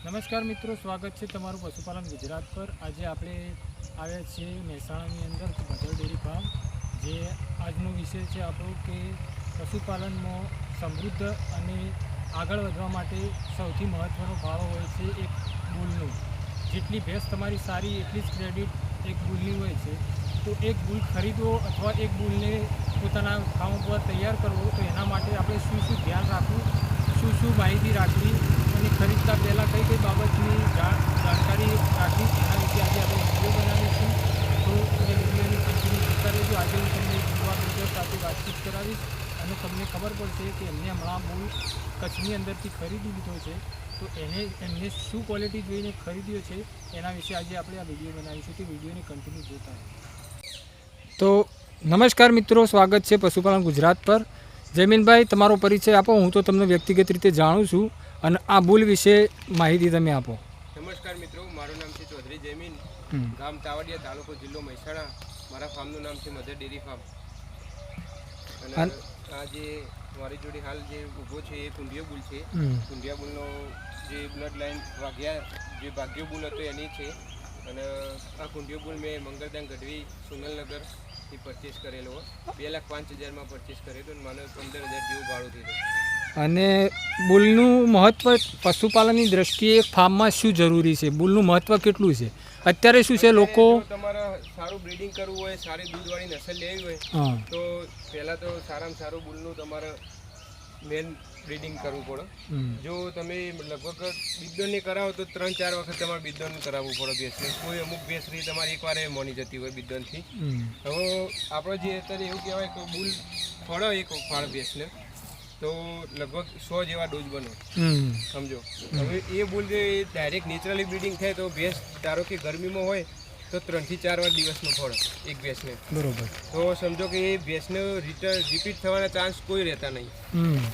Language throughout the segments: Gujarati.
નમસ્કાર મિત્રો, સ્વાગત છે તમારું પશુપાલન ગુજરાત પર. આજે આપણે આવ્યા છીએ મહેસાણાની અંદર ભદર ડેરી ફાર્મ, જે આજનો વિષય છે આપણો કે પશુપાલનમાં સમૃદ્ધ અને આગળ વધવા માટે સૌથી મહત્ત્વનો ફાળો હોય છે એક બુલનો. જેટલી ભેંસ તમારી સારી, એટલી જ ક્રેડિટ એક બુલની હોય છે. તો એક બુલ ખરીદવો અથવા એક બુલને પોતાના ફાર્મ ઉપર તૈયાર કરવો, તો એના માટે આપણે શું શું ધ્યાન રાખવું, શું શું માહિતી રાખવી ખરીદતા પહેલાં કઈ કઈ બાબતની જાણકારી રાખી? એના વિશે આજે આપણે વીડિયો બનાવીશું. તો એ વિડીયોની કન્ટિન્યુ જોતા રહેજો. આજે હું તમને યુવા સાથે વાતચીત કરાવીશ અને તમને ખબર પડશે કે એમને હમણાં મૂળ કચ્છની અંદરથી ખરીદી લીધો છે. તો એને એમને શું ક્વોલિટી જોઈને ખરીદ્યો છે? એના વિશે આજે આપણે આ વીડિયો બનાવીશું તે વિડીયોને કન્ટિન્યુ જોતા તો નમસ્કાર મિત્રો, સ્વાગત છે પશુપાલન ગુજરાત પર. જમીનભાઈ તમારો પરિચય આપો. હું તો તમને વ્યક્તિગત રીતે જાણું છું. અને આ ભૂલ વિશે માહિતી તમે આપો. નમસ્કાર મિત્રો મારું નામ છે ચૌધરી જમીન ગામ તાવડિયા તાલુકો જિલ્લો મહેસાણા. મારા ફાર્મનું નામ છે મધર ડેરી ફાર્મ. અને આ જે મારી જોડે હાલ જે ઊભો છે એ કુંડિયો બુલ છે. કુંડિયા બુલનો જે બ્લડ લાઈન વાઘ્યા જે ભાગ્ય બુલ હતો એની છે. અને આ કુંડિયો બુલ મેં મંગળદાન ગઢવી સુનલનગરથી પરચેસ કરેલો. બે લાખ પાંચ હજારમાં પરચેસ કરેલો અને મને પંદર હજાર જેવું ભાડું થયું અને બુલનું મહત્ત્વ પશુપાલનની દ્રષ્ટિએ ફાર્મમાં શું જરૂરી છે? બુલનું મહત્ત્વ કેટલું છે? અત્યારે શું છે લોકો? તમારે સારું બ્રીડિંગ કરવું હોય સારી દૂધવાળી નસલ લેવી હોય તો પહેલાં તો સારામાં સારું બુલનું તમારે મેન બ્રીડિંગ કરવું પડે. જો તમે લગભગ બિદ્દોની કરાવો તો ત્રણ ચાર વખત તમારે બિદ્દોન કરાવવું પડે ભેંસને. કોઈ અમુક ભેંસ રહી તમારે એકવાર એ મોની જતી હોય બિદ્દોનથી. હવે આપણે જે અત્યારે એવું કહેવાય કે બુલ ફળો એક ફાળ ભેંસને. તો લગભગ સો જેવા ડોઝ બનો. સમજો? હવે એ ભૂલ જે ડાયરેક્ટ નેચરલી બ્રીડિંગ થાય તો ભેંસ ધારો કે ગરમીમાં હોય તો ત્રણથી ચાર વાર દિવસનું ફળ એક ભેંસને. બરોબર. તો સમજો કે એ ભેંસને રિટર્ન રિપીટ થવાના ચાન્સ કોઈ રહેતા નહીં.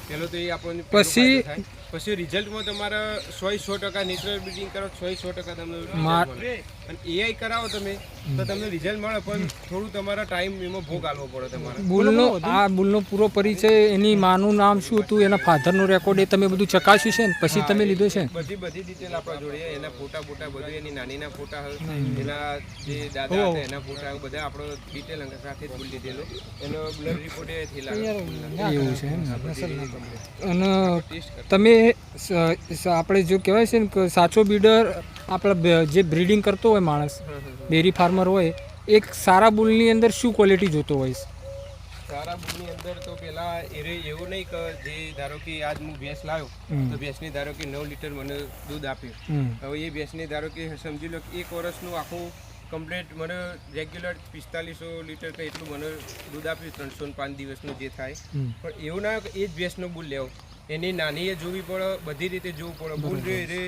પેલો તો એ આપણને પછી- પછી રિઝલ્ટમાં તમારા સો સો ટકા નેચરલ બ્રીડિંગ કરો સો સો ટકા તમને. અને એઆઈ કરાવો તમે તો તમને રિઝલ્ટ મળે પણ થોડું તમારા ટાઈમ એમાં ભોગ આલવો પડે તમારે. બુલનો આ બુલનો પૂરો પરિચય એની માનું નામ શું હતું એના ફાધરનું રેકોર્ડ એ તમે બધું ચકાસ્યું છે ને? પછી તમે લીધો છે બધી બધી ડિટેલ આપણા જોડે એના ફોટા ફોટા બધું એની નાનીના ફોટા એના જે દાદા હતા એના ફોટા બધા આપણો ડિટેલ અંગે સાથે જ ભૂલ દીધેલો એનો બ્લડ રિપોર્ટ એ થયેલા એવું છે અને તમે આપણે જો કહેવાય છે ને કે સાચો બીડર આપણા જે બ્રીડિંગ કરતો હોય માણસ ડેરી ફાર્મર હોય એક સારા બુલની અંદર શું ક્વોલિટી જોતો હોય છે? સારા બુલની અંદર તો પેલા એરે એવું નહીં કે જે ધારો કે આજ હું ભેંસ લાવ્યો તો ભેંસની ધારો કે નવ લીટર મને દૂધ આપ્યું. હવે એ ભેંસની ધારો કે સમજી લો કે એક વર્ષનું આખું કમ્પ્લીટ મને રેગ્યુલર પિસ્તાલીસો લીટર કે એટલું મને દૂધ આપ્યું ત્રણસો પાંચ દિવસનું જે થાય. પણ એવું ના કે એ જ ભેંસનો બુલ લેવો. એની નાની જોવી પડે બધી રીતે જોવું પડે. ભૂલ રે રે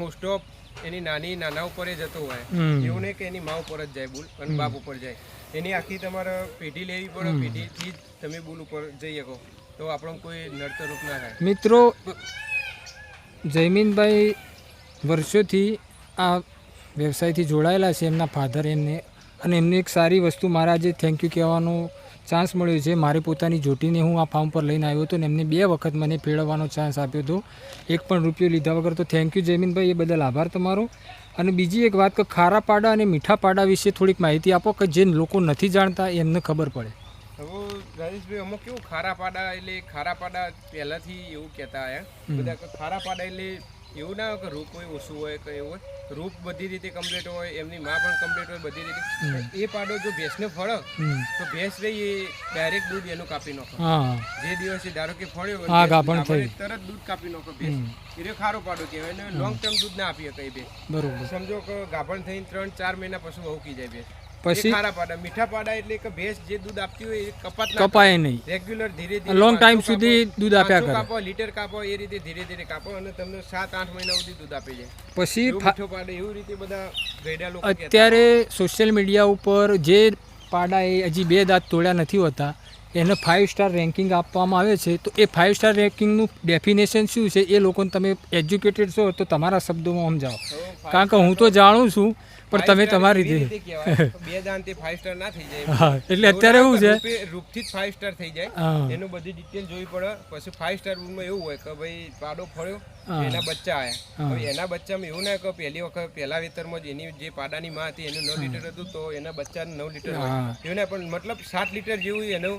મોસ્ટ ઓફ એની નાની નાના ઉપર જ જતો હોય. એવું નહીં કે એની મા ઉપર જ જાય બુલ અને બાપ ઉપર જાય. એની આખી તમારે પેઢી લેવી પડે પેઢીથી જ તમે બુલ ઉપર જઈ શકો. તો આપણો કોઈ નડતરૂપ ના થાય. મિત્રો જયમીનભાઈ વર્ષોથી આ વ્યવસાયથી જોડાયેલા છે. એમના ફાધર એમને અને એમની એક સારી વસ્તુ મારા આજે થેન્ક યુ કહેવાનો ચાન્સ મળ્યો છે. મારી પોતાની જોટીને હું આ ફાર્મ પર લઈને આવ્યો હતો ને એમને બે વખત મને ફેળવવાનો ચાન્સ આપ્યો હતો. એક પણ રૂપિયો લીધા વગર તો થેન્ક યુ જયમીનભાઈ એ બદલ આભાર તમારો. અને બીજી એક વાત કે ખારા પાડા અને મીઠા પાડા વિશે થોડીક માહિતી આપો કે જે લોકો નથી જાણતા એમને ખબર પડે. હવે રાજેશભાઈ અમુક કેવું ખારા પાડા એટલે ખારા પાડા પહેલાથી એવું કહેતા આયા. બધા ખારા પાડા એટલે એવું ના હોય કે રૂપ હોય ઓછું હોય કે એવું હોય. રૂપ બધી રીતે કમ્પ્લીટ હોય એમની માં પણ કમ્પ્લીટ હોય બધી રીતે. એ પાડો જો ભેંસને ફળે. તો ભેંસ રહી એ ડાયરેક્ટ દૂધ એનું કાપી નાખો. જે દિવસે ધારો કે ફળ્યો. તરત દૂધ કાપી નાખો ભેંસ. એ ખારો પાડો કહેવાય. લોંગ ટર્મ દૂધ ના આપી શકે એ ભેંસ બરોબર. સમજો કે ગાભણ થઈને ત્રણ ચાર મહિના પછી વહુકી જાય ભેંસ. પછી એ ખારા પાડા મીઠા પાડા એટલે કે ભેંસ જે દૂધ આપતી હોય એ કપાત કપાય નહીં. રેગ્યુલર ધીરે ધીરે લોંગ ટાઈમ સુધી દૂધ આપ્યા કરે. કાપો લીટર કાપો એ રીતે ધીરે ધીરે કાપો અને તમને સાત આઠ મહિના સુધી દૂધ આપી જાય. પછી મીઠો પાડે એવું રીતે બધા ગઈડા લોકો અત્યારે સોશિયલ મીડિયા ઉપર જે પાડાએ હજી બે દાંત તોડ્યા નથી હોતા એને ફાઇવ સ્ટાર રેન્કિંગ આપવામાં આવે છે. તો એ ફાઇવ સ્ટાર રેન્કિંગનું ડેફિનેશન શું છે? એ લોકોને તમે એજ્યુકેટેડ છો તો તમારા શબ્દોમાં સમજાવો. કારણ કે હું તો જાણું છું પણ તમે તમારી રીતે બે દાન five star ના થઈ જાય. હા એટલે અત્યારે એવું છે. રૂપથી ફાઈવ સ્ટાર થઈ જાય. એનું બધી ડિટેલ જોવી પડે. પછી ફાઈવ સ્ટાર રૂમમાં એવું હોય કે ભાઈ પાડો ફળ્યો એના બચ્ચા આવ્યા હવે એના બચ્ચામાં એવું ના કે પહેલી વખત પહેલા વેતરમાં જ એની જે પાડાની માં હતી એનું નવ લીટર હતું તો એના બચ્ચાને નવ લીટર એવું ના પણ મતલબ સાત લીટર જેવું એનું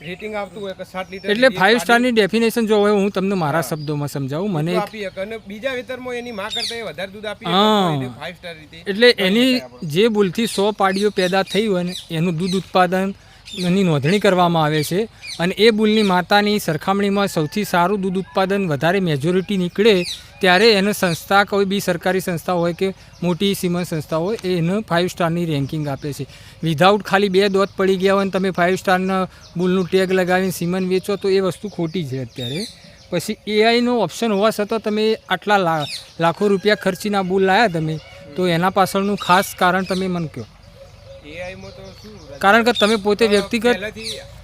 રેટિંગ આવતું હોય કે સાત લીટર એટલે ફાઇવ સ્ટારની ડેફિનેશન જો હોય હું તમને મારા શબ્દોમાં સમજાવું. મને આપી અને બીજા વેતરમાં એની માં કરતા એ વધારે દૂધ આપી હા. ફાઈવ સ્ટાર રીતે એટલે એની જે ભૂલથી સો પાડીઓ પેદા થઈ હોય ને એનું દૂધ ઉત્પાદન ની નોંધણી કરવામાં આવે છે અને એ બુલની માતાની સરખામણીમાં સૌથી સારું દૂધ ઉત્પાદન વધારે મેજોરિટી નીકળે ત્યારે એને સંસ્થા કોઈ બી સરકારી સંસ્થા હોય કે મોટી સીમન સંસ્થા હોય એ એને ફાઇવ સ્ટારની રેન્કિંગ આપે છે. વિધાઉટ ખાલી બે દોત પડી ગયા હોય અને તમે ફાઇવ સ્ટારના બુલનું ટેગ લગાવીને સીમન વેચો તો એ વસ્તુ ખોટી છે અત્યારે. પછી એઆઈનો ઓપ્શન હોવા છતાં તમે આટલા લાખો રૂપિયા ખર્ચીના બુલ લાયા તમે, તો એના પાછળનું ખાસ કારણ તમે મને કહો. એઆઈમાં તો શું કારણ કે તમે પોતે વ્યક્તિગત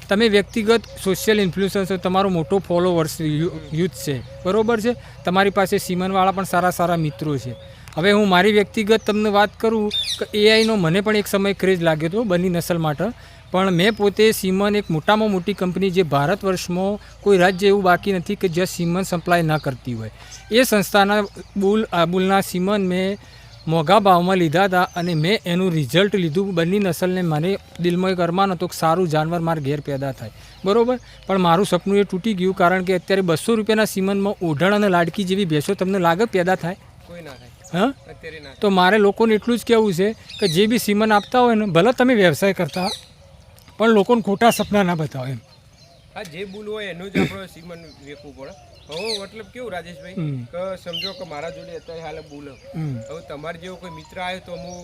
તમે વ્યક્તિગત સોશિયલ ઇન્ફ્લુઅન્સર છો તમારો મોટો ફોલોવર્સ યુથ છે. બરાબર છે? તમારી પાસે સીમનવાળા પણ સારા સારા મિત્રો છે. હવે હું મારી વ્યક્તિગત તમને વાત કરું કે એઆઈનો મને પણ એક સમય ક્રેઝ લાગ્યો હતો બની નસલ માટે. પણ મેં પોતે સીમન એક મોટામાં મોટી કંપની જે ભારત વર્ષમાં કોઈ રાજ્ય એવું બાકી નથી કે જ્યાં સીમન સપ્લાય ના કરતી હોય. એ સંસ્થાના બુલ આબુલના બુલના સીમન મેં મોંઘા ભાવમાં લીધા હતા અને મેં એનું રિઝલ્ટ લીધું. બંને નસલને મને દિલમાં એક અરમાન હતો કે સારું જાનવર મારા ઘેર પેદા થાય. બરાબર? પણ મારું સપનું એ તૂટી ગયું કારણ કે અત્યારે બસો રૂપિયાના સીમનમાં ઓઢણ અને લાડકી જેવી ભેંસો તમને લાગે પેદા થાય? કોઈ ના થાય. હા? તો મારે લોકોને એટલું જ કહેવું છે કે જે બી સીમન આપતા હોય ને ભલે તમે વ્યવસાય કરતા પણ લોકોને ખોટા સપના ના બતાવો એમ. હા જે બુલ હોય એનું જ આપણે સીમન વેકવું પડે. હવે મતલબ કેવું રાજેશભાઈ કે સમજો કે મારા જોડે અત્યારે હાલ બુલ હવે તમારે જેવો કોઈ મિત્ર આવ્યો તો હું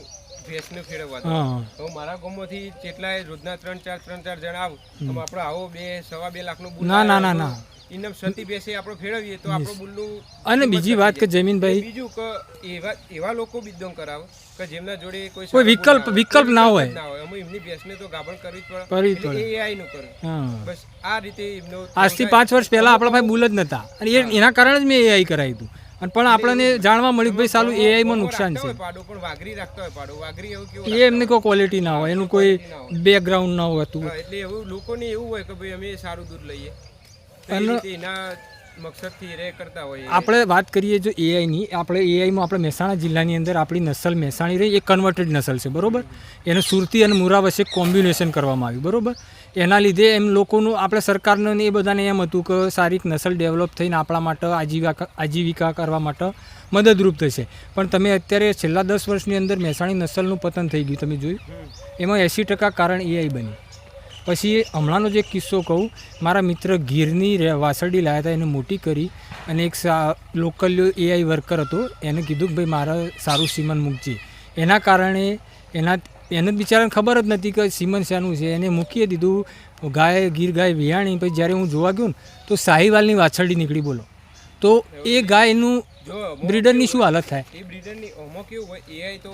ભેંસને ફેરવવા તો હવે મારા ગામમાંથી જેટલાય રોજના ત્રણ ચાર ત્રણ ચાર જણા આવ તો આપણે આવો બે સવા બે લાખનો બુલ ના, ના, ના ના, ઇનમ સતી બેસે આપણે ફેરવીએ તો આપણું બુલનું અને બીજી વાત કે જમીનભાઈ? બીજું કે એવા એવા લોકો બિદ્દોંગ કરાવે. કે જેમના જોડે કોઈ કોઈ વિકલ્પ વિકલ્પ ના હોય. ના હોય. અમે એમની ભેંસને તો ગાભણ કરવી જ પડે. પડે. એટલે નું કરે. હા. બસ આ રીતે એમનો આજથી પાંચ વર્ષ પહેલા આપણા ભાઈ બુલ જ નતા. અને એના કારણે જ મેં એઆઈ કરાવ્યું હતું. અને પણ આપણને જાણવા મળ્યું ભાઈ સાલું એઆઈમાં નુકસાન છે. પાડો પણ વાઘરી રાખતા હોય પાડો. વાઘરી એવું કેવું એ એમને કોઈ ક્વોલિટી ના હોય. એનું કોઈ બેકગ્રાઉન્ડ ના હોતું. એટલે એવું લોકોને એવું હોય કે ભાઈ અમે સારું દૂધ લઈએ. એના મકસદથી રે કરતા હોય આપણે વાત કરીએ જો એઆઈની આપણે એઆઈમાં આપણે મહેસાણા જિલ્લાની અંદર આપણી નસલ મહેસાણી રહી એ કન્વર્ટેડ નસલ છે બરોબર? એને સુરતી અને મુરા વચ્ચે કોમ્બિનેશન કરવામાં આવ્યું બરોબર? એના લીધે એમ લોકોનું આપણે સરકારને એ બધાને એમ હતું કે સારી નસલ ડેવલપ થઈને આપણા માટે આજીવિકા આજીવિકા કરવા માટે મદદરૂપ થશે. પણ તમે અત્યારે છેલ્લા દસ વર્ષની અંદર મહેસાણી નસલનું પતન થઈ ગયું તમે જોયું? એમાં એંસી ટકા કારણ એઆઈ બની પછી હમણાંનો જે કિસ્સો કહું મારા મિત્ર ગીરની વાસરડી લાવ્યા હતા એને મોટી કરી અને એક લોકલ એઆઈ વર્કર હતો એને કીધું કે ભાઈ મારે સારું સીમન મૂકજે. એના કારણે એના એને બિચારાને ખબર જ નથી કે સીમન શાનું છે. એને મૂકીએ દીધું ગાય ગીર ગાય વિયાણી પછી જ્યારે હું જોવા ગયો ને તો સાહીવાલની વાછરડી નીકળી બોલો. તો એ ગાયનું બ્રીડરની શું હાલત થાય? એ બ્રીડરની કેવું હોય? એઆઈ તો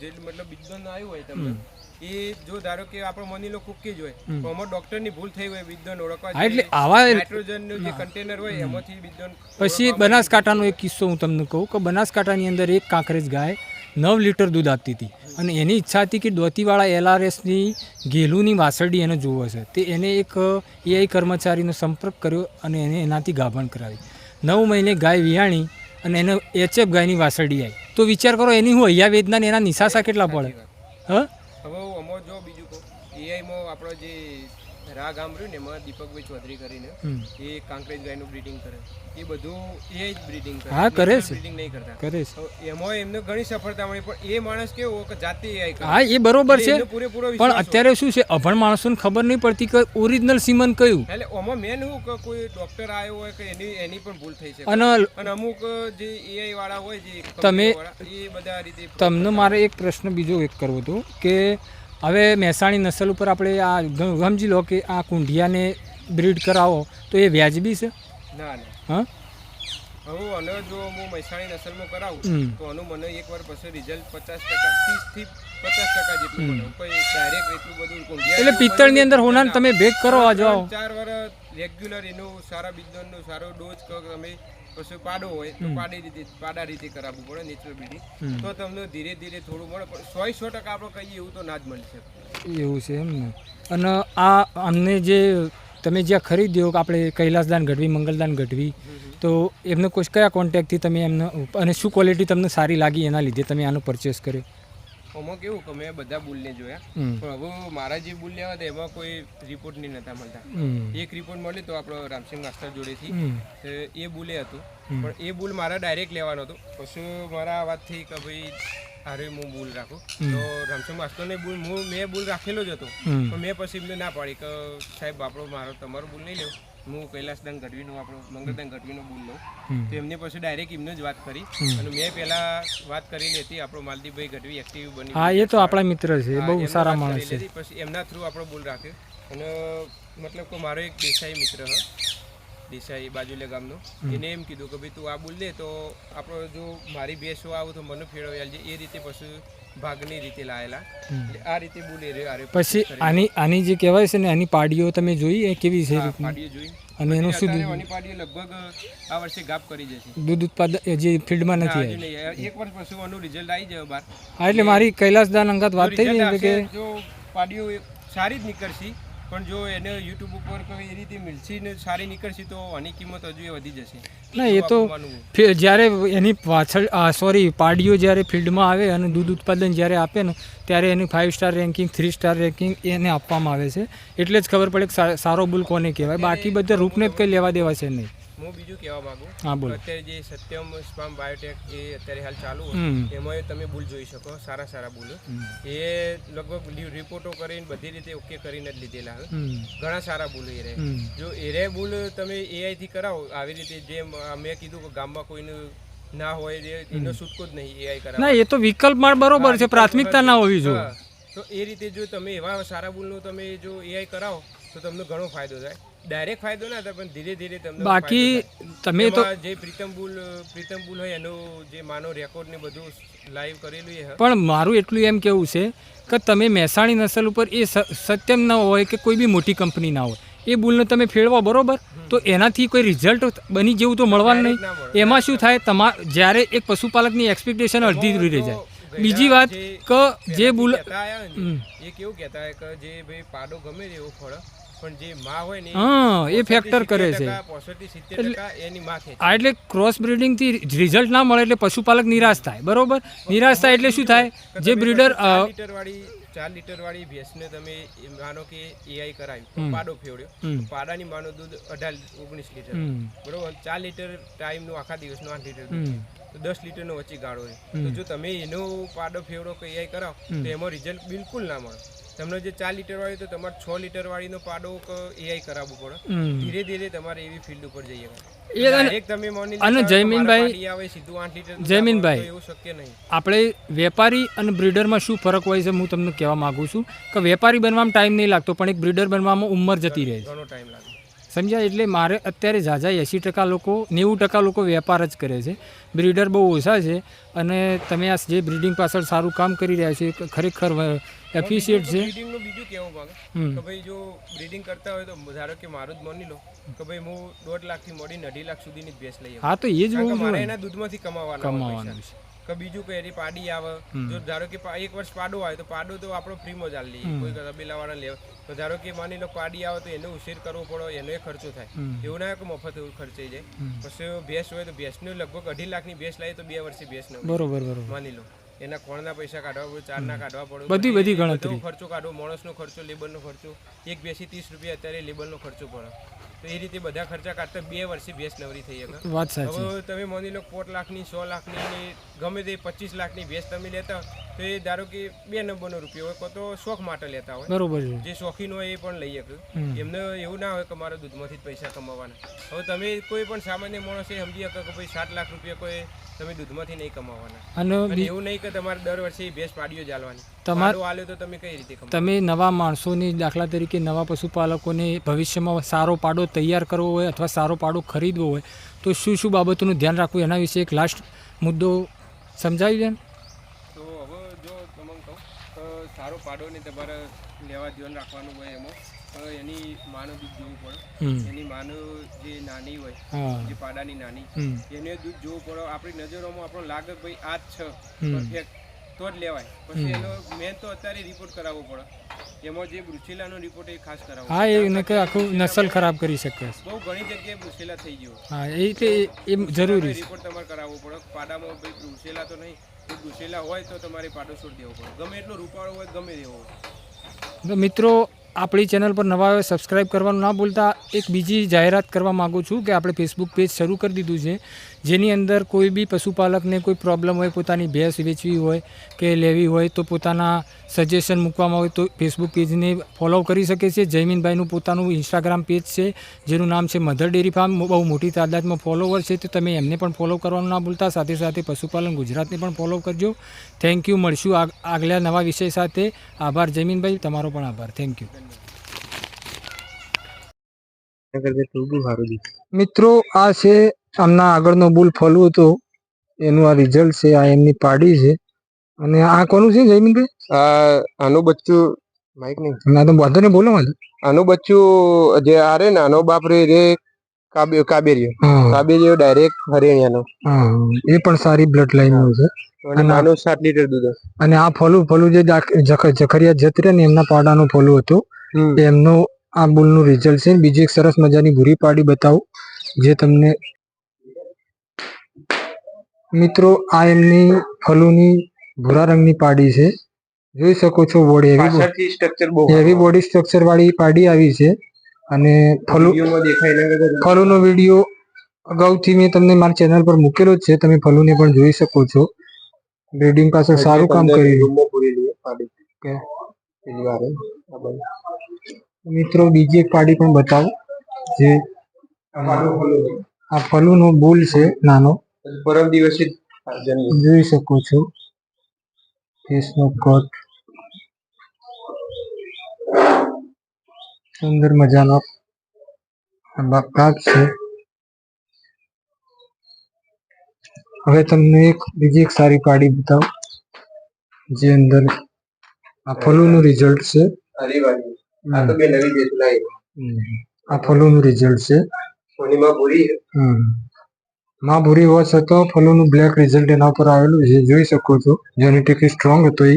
જે મતલબ આવ્યું હોય તમને. એ જો ધારો કે આપણે માની લો કુકી જ હોય તો આમાં ડોક્ટરની ભૂલ થઈ હોય બિદ્દન ઓળખવા એટલે આવા નાઇટ્રોજનનું જે કન્ટેનર હોય એમાંથી બિદ્દન પછી બનાસકાંઠાનો એક કિસ્સો હું તમને કહું કે બનાસકાંઠાની અંદર એક કાંકરેજ ગાય નવ લીટર દૂધ આપતી હતી. અને એની ઈચ્છા હતી કે દોતીવાળા એલઆરએસની ઘેલુની વાસરડી એને જોવો છે. તે એને એક એઆઈ કર્મચારીનો સંપર્ક કર્યો અને એને એનાથી ગાભણ કરાવી. નવ મહિને ગાય વિયાણી અને એને એચએફ ગાયની વાસરડી આવી તો વિચાર કરો એની હું અહીંયા વેદનાને એના નિશાસા કેટલા પડે? હ? હવે જો બીજું કહું એઆઈમાં આપણો જે રાગ ગામ ને એમાં દીપકભાઈ ચૌધરી કરીને એ કાંકરેજ ગાયનું બ્રીડિંગ કરે. એ બધું એ જ બ્રીડિંગ કરે. હા, કરે છે. બ્રીડિંગ નહીં કરતા. કરે છે. એમાં એમને ઘણી સફળતા મળી પણ એ માણસ કેવો કે જાતે એઆઈ કરે. હા એ બરોબર છે. પણ અત્યારે શું છે? અભણ માણસોને ખબર નહીં પડતી કે ઓરિજિનલ સીમન કયું? એટલે ઓમાં મેન હું કે કોઈ ડોક્ટર આવ્યો હોય કે એની એની પણ ભૂલ થઈ છે અને અમુક જે એઆઈ વાળા હોય જે તમે- એ બધા રીતે તમને મારે એક પ્રશ્ન બીજો એક કરવો હતો કે હવે મહેસાણી નસલ ઉપર આપણે આ સમજી લો કે આ કુંઢિયાને બ્રીડ કરાવો તો એ વ્યાજબી છે? ના ના. હા? હવે અને જો હું મહેસાણી નસલમાં કરાવું તો આનું મને એકવાર પછી રિઝલ્ટ પચાસ ટકા ત્રીસથી પચાસ ટકા જેટલું મને કોઈ ડાયરેક્ટ એટલું બધું કુંડિયા એટલે પિત્તળની અંદર બને તમે ભેગ કરો આ જાઓ. ચાર વાર રેગ્યુલર એનું સારા બિઝનેસનો સારો ડોઝ તમે પછી પાડો હોય તો પાડી રીતે પાડા રીતે કરાવવું પડે નેચરલ બ્રીડિંગ તો તમને ધીરે ધીરે થોડું મળે પણ સો સો ટકા આપણે કહીએ એવું તો ના જ મળી શકે એવું છે એમ ને. અને આ અમને જે તમે જ્યાં ખરીદ્યો આપણે કૈલાસદાન ગઢવી મંગલદાન ગઢવી તો એમને કોઈ કયા કોન્ટેક્ટથી તમે એમને અને શું ક્વોલિટી તમને સારી લાગી એના લીધે તમે આનો પરચેસ કર્યો? આમાં કેવું કે મેં બધા બુલને જોયા. પણ હવે મારા જે બુલ લેવા હતા એમાં કોઈ રિપોર્ટ નહીં નતા મળતા. એક રિપોર્ટ મળે તો આપણો રામસિંહ માસ્ટર જોડેથી. એ બુલે હતું. પણ એ બુલ મારા ડાયરેક્ટ લેવાનો હતો. પછી મારા આ વાત કે ભાઈ અરે હું બુલ રાખું. તો રામસિંહ માસ્ટરને બુલ હું મેં બુલ રાખેલો જ હતો. પણ મેં પછી એમને ના પાડી કે સાહેબ આપણો મારો તમારો બુલ નહીં લેવો. હું કૈલાસદાન ગઢવીનો આપણો મંગળદાન ગઢવીનો બુલ લઉં. તો એમને પછી ડાયરેક્ટ એમને જ વાત કરી. અને મેં પહેલા વાત કરેલી હતી આપણો માલદીપભાઈ ગઢવી એક્ટિવ બની હા એ તો આપણા મિત્ર છે બહુ સારા માણસ છે. પછી એમના થ્રુ આપણો બોલ રાખ્યો. અને મતલબ કે મારો એક દેસાઈ મિત્ર હ દેસાઈ બાજુલે ગામનો. એને એમ કીધું કે ભાઈ તું આ બોલ લે તો આપણો જો મારી બેસો આવું તો મને ફેરવી આલજે. એ રીતે પછી ભાગની રીતે લાયેલા. એટલે આ રીતે બુલ એ રહ્યો, આ પછી આની આની જે કહેવાય છે ને આની પાડીઓ તમે જોઈ એ કેવી છે? પાડીઓ જોઈ. અને એનું શું દૂધ? આની પાડીઓ લગભગ આ વર્ષે ગાપ કરી જશે. દૂધ ઉત્પાદન જે ફિલ્ડમાં નથી આવી. એક વર્ષ પછી આનું રિઝલ્ટ આવી જાય બહાર. હા એટલે મારી કૈલાસદાન અંગત વાત થઈ ગઈ કે જો પાડીઓ સારી જ નીકળશે. પણ જો એને યુટ્યુબ ઉપર કોઈ એ રીતે મિલશે ને સારી નીકળશે તો આની કિંમત હજુ એ વધી જશે. ના એ તો જ્યારે એની પાછળ સોરી પાડીઓ જ્યારે ફિલ્ડમાં આવે અને દૂધ ઉત્પાદન જ્યારે આપે ને ત્યારે એની five star ranking three star ranking એને આપવામાં આવે છે. એટલે જ ખબર પડે કે સારો બુલ કોને કહેવાય. બાકી બધા રૂપને જ કંઈ લેવા દેવા છે નહીં. હું બીજું કહેવા માંગુ અત્યારે જે સત્યમ સ્પામ બાયોટેક એ અત્યારે હાલ ચાલુ હોય એમાં તમે બુલ જોઈ શકો સારા સારા ભૂલ એ લગભગ રિપોર્ટો કરીને બધી રીતે ઓકે કરીને જ લીધેલા ઘણા સારા બુલ એ રહે. જો એરે બુલ તમે એઆઈ થી કરાવો આવી રીતે જે મેં કીધું કે ગામમાં કોઈનું ના હોય એનો છૂટકો જ નહીં એઆઈ કરાવે ના એ તો વિકલ્પમાં બરોબર છે પ્રાથમિકતા ના હોવી જોઈએ. તો એ રીતે જો તમે એવા સારા બુલનું તમે જો એઆઈ કરાવો તો તમને ઘણો ફાયદો થાય. ડાયરેક્ટ ફાયદો ના થાય પણ ધીરે ધીરે તમને બાકી તમે તો જે પ્રીતમ બુલ પ્રીતમ બુલ હોય એનો જે માનો રેકોર્ડ ને બધું લાઈવ કરેલું પણ મારું એટલું એમ કેવું છે કે તમે મહેસાણી નસલ ઉપર એ સત્યમ ના હોય કે કોઈ બી મોટી કંપની ના હોય એ બુલને તમે ફેરવો બરોબર? તો એનાથી કોઈ રિઝલ્ટ બની જેવું તો મળવાનું નહીં. એમાં શું થાય? તમા જ્યારે એક પશુપાલકની એક્સપેક્ટેશન અડધી રહી જાય. બીજી વાત કે જે બુલ. એ કેવું કહેતા કે જે ભાઈ પાડો ગમે તે એવો ફળ પણ જે માં હોય ને હા એ ફેક્ટર કરે છે. પોસઠથી સિત્તેર ટકા એની માં ખેંચે. આ એટલે ક્રોસ બ્રિડિંગથી રિઝલ્ટ ના મળે એટલે પશુપાલક નિરાશ થાય બરોબર? નિરાશ થાય એટલે શું થાય? જે બ્રીડર ચાર લીટર વાળી ચાર લીટર વાળી ભેંસને તમે માનો કે એઆઈ કરાવી પાડો ફેવડ્યો. પાડાની માનો દૂધ અઢાર ઓગણીસ લીટર. બરોબર? ચાર લીટર ટાઈમનું આખા દિવસનું આઠ લીટર તો દસ લીટરનો વચ્ચે ગાળો તો જો તમે એનો પાડો ફેવડો કે એઆઈ કરાવો તો એમાં રિઝલ્ટ બિલકુલ ના મળે. તમને જે ચાર લીટર વાળી તો તમારે છ લીટર વાળીનો પાડો એઆઈ કરાવવો પડે. ધીરે ધીરે તમારે એવી ફિલ્ડ ઉપર જઈએ એ તમે માની અને લેતા હોય કે મારા જયમીનભાઈ- આવે સીધું આઠ લીટર જયમીનભાઈ- એવું શક્ય નહીં. આપણે વેપારી અને બ્રીડરમાં શું ફરક હોય છે હું તમને કહેવા માગું છું કે વેપારી બનવામાં ટાઈમ નહીં લાગતો પણ એક બ્રીડર બનવામાં ઉંમર જતી રહે છે. ઘણો ટાઈમ લાગે. સમજ્યા? એટલે મારે અત્યારે ઝાઝા એંસી ટકા લોકો નેવું ટકા લોકો વેપાર જ કરે છે. બ્રીડર બહુ ઓછા છે અને તમે આ જે બ્રીડિંગ પાછળ સારું કામ કરી રહ્યા છો ખરેખર એફિશિયન્ટ છે. બ્રીડિંગનું બીજું કેવું માંગે કે ભાઈ જો બ્રીડિંગ કરતા હોય તો ધારો કે મારું જ માની લો કે ભાઈ હું દોઢ લાખથી મોડી અઢી લાખ સુધીની ભેંસ લઈ હા તો એ જ હું મારે એના દૂધમાંથી કમાવાના કમાવાનું છે. કે બીજું કઈ એની પાડી આવે જો ધારો કે એક વર્ષ પાડો આવે તો પાડો તો આપણો ફ્રીમાં જ આલી લઈએ કોઈ તબેલાવાળા લેવા. તો ધારો કે માની લો પાડી આવે તો એનો ઉછેર કરવો પડે એનો એ ખર્ચો થાય. એવું ના કે મફત એવું ખર્ચાઈ જાય. પછી ભેંસ હોય તો ભેંસનું લગભગ અઢી લાખની ભેંસ લાવી તો બે વર્ષે ભેંસ ન બરોબર બરોબર. માની લો. એના ખોળના પૈસા કાઢવા પડે ચારના કાઢવા પડે બધી બધી ગણતરી. ખર્ચો કાઢવો માણસનો ખર્ચો લેબરનો ખર્ચો એક બેસી ત્રીસ રૂપિયા અત્યારે લેબરનો ખર્ચો પડે. તો એ રીતે બધા ખર્ચા કાઢતા બે વર્ષે ભેંસ નવરી થઈ શકે વાત સાચી. હવે તમે માની લો કોટ લાખની સો લાખની ગમે તે પચીસ લાખની ભેંસ તમે લેતા તો એ ધારો કે બે નંબરનો રૂપિયો હોય તો શોખ માટે લેતા હોય. બરોબર જે શોખીન હોય એ પણ લઈ શકે. એમને એવું ના હોય કે મારા દૂધમાંથી જ પૈસા કમાવાના. હવે તમે કોઈ પણ સામાન્ય માણસ એ સમજી શકો કે ભાઈ સાત લાખ રૂપિયા કોઈ તમે દૂધમાંથી નહીં કમાવાના. અને એવું નહીં કે તમારે દર વર્ષે ભેંસ પાડીઓ જ આલવાની. તમાર- તો તમે કઈ રીતે તમે નવા માણસોની દાખલા તરીકે નવા પશુપાલકોને ભવિષ્યમાં સારો પાડો તૈયાર કરવો હોય અથવા સારો પાડો ખરીદવો હોય તો શું શું બાબતોનું ધ્યાન રાખવું એના વિશે એક લાસ્ટ મુદ્દો સમજાવી ને? તો હવે જો તમને કહું તો સારો પાડો ને તમારે લેવા ધ્યાન રાખવાનું હોય એમાં એની માનો દૂધ જોવું પડે. એની માનો જે નાની હોય જે પાડાની નાની એને દૂધ જોવું પડે. આપણી નજરોમાં આપણો લાગે ભાઈ આ જ છે. પરફેક્ટ તો જ લેવાય. પછી એનો મેન તો અત્યારે રિપોર્ટ કરાવવો પડે. એમાં જે બ્રુસેલાનો રિપોર્ટ એ ખાસ કરાવવો હા એ કે આખું નસલ ખરાબ કરી શકે બહુ ઘણી જગ્યાએ બ્રુસેલા થઈ ગયો. હા એ એટલે એ- જરૂરી છે. રિપોર્ટ તમારે કરાવવો પડે. પાડામાં ભાઈ બ્રુસેલા તો નહીં. જો બ્રુસેલા હોય તો તમારે પાડો છોડી દેવો પડે. ગમે એટલો રૂપાળો હોય ગમે તેવો હોય. તો મિત્રો આપણી ચેનલ પર નવા આવે સબસ્ક્રાઈબ કરવાનું ના ભૂલતા. એક બીજી જાહેરાત કરવા માગું છું કે આપણે ફેસબુક પેજ શરૂ કરી દીધું છે. જેની અંદર કોઈ બી પશુપાલકને કોઈ પ્રોબ્લેમ હોય પોતાની ભેંસ વેચવી હોય કે લેવી હોય તો પોતાના સજેશન મૂકવામાં હોય તો ફેસબુક પેજને ફોલો કરી શકે છે. જયમીનભાઈનું પોતાનું ઇન્સ્ટાગ્રામ પેજ છે જેનું નામ છે મધર ડેરી ફાર્મ બહુ મોટી તાદાદમાં ફોલોવર છે તો તમે એમને પણ ફોલો કરવાનું ના ભૂલતા. સાથે સાથે પશુપાલન ગુજરાતને પણ ફોલો કરજો. થેન્ક યુ મળશું આગલા નવા વિષય સાથે. આભાર જયમીનભાઈ. તમારો પણ આભાર. થેન્ક યુ મિત્રો આ છે આમના આગળનો બુલ ફલવું હતો. એનું આ રિઝલ્ટ છે આ એમની પાડી છે. અને આ કોનું છે જયમીનભાઈ? આનું બચ્ચું માઇક નહીં ના તો વાંધો નહીં બોલો મારે. આનું બચ્ચું જે આ રે ને આનો બાપ રે રે કાબે કાબેરિયો હા. કાબેરિયો ડાયરેક્ટ હરિયાણાનો. એ પણ સારી બ્લડ લાઈન છે. નાનું સાત લીટર દૂધ અને આ ફલું ફલું જે જખરિયા જત્રે ને એમના પાડાનું ફલું હતું. એમનું આ બુલનું રિઝલ્ટ છે બીજી એક સરસ મજાની ભૂરી પાડી બતાવું જે તમને મિત્રો આ એમની ફલુની ભૂરા રંગની પાડી છે. જોઈ શકો છો બોડી હેવી સ્ટ્રક્ચર બહુ હેવી બોડી સ્ટ્રક્ચર વાળી પાડી આવી છે. અને ફલુ ફલુનો વીડિયો અગાઉથી મેં તમને મારી ચેનલ પર મૂકેલો જ છે. તમે ફલુને પણ જોઈ શકો છો. બ્રીડિંગ પાછળ સારું કામ કર્યું. મિત્રો બીજી એક પાડી પણ બતાવો. જે આ ફલુનો બુલ છે નાનો. પરમ દિવસે જોઈ શકો છો. કેસનો કટ. સુંદર મજાનો. ભાગ છે. હવે તમને એક બીજી એક સારી પાડી બતાવું જે અંદર આ ફલુનું રિઝલ્ટ છે. આ ફલુનું રિઝલ્ટ છે. પૂરી હમ. માં ભૂરી હોવા છતાં ફલોનું બ્લેક રિઝલ્ટ એના ઉપર આવેલું છે. જોઈ શકો છો. જેનેટિક સ્ટ્રોંગ હતો એ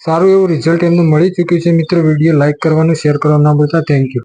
સારું એવું રિઝલ્ટ એમને મળી ચૂક્યું છે. મિત્રો વીડિયો લાઈક કરવાનું શેર કરવાનું ના ભૂલતા. Thank you